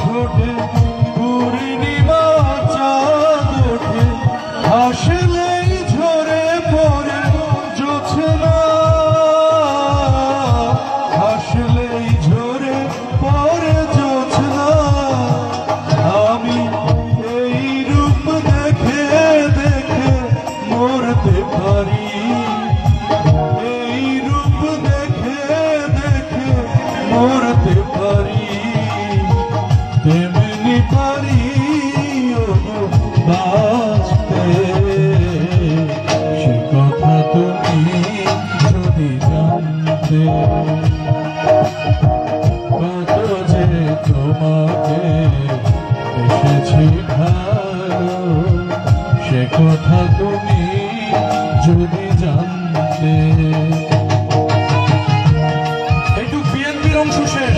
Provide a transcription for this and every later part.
ঠোঁটে পূর্ণিমা চাঁদ ওঠে। হাসলেই মরতে পারি, তেমনি পারি বাঁচতে সে কথা তুমি যদি জানতে কত যে তোমাকে এসেছি ভালো। সে কথা তুমি যদি অংশ শেষ।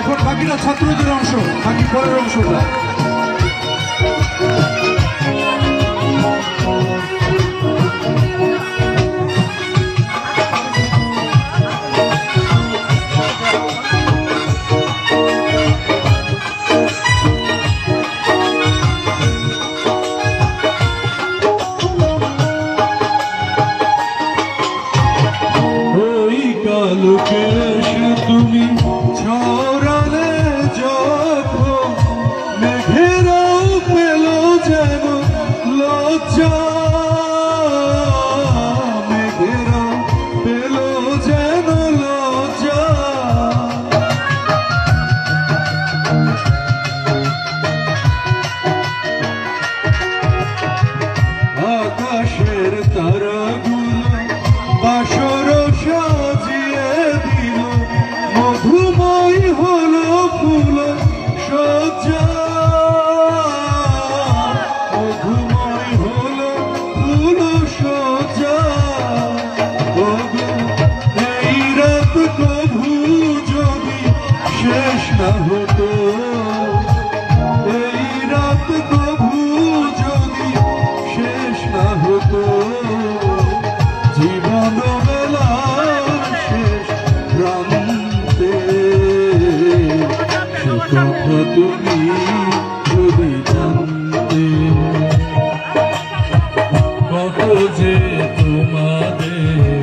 এখন বাকিরা ছাত্রদের অংশ বাকি পরের অংশটা joy. তুমি যদি জানতে কত যে তোমাদের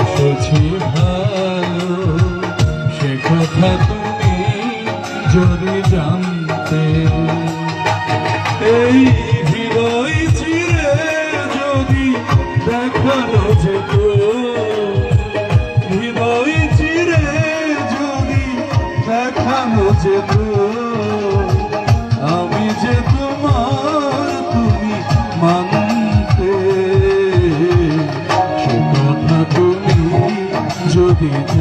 এসেছি ভালো সে কথা তুমি যদি জানতে এই হৃদয় চিরে যদি দেখানো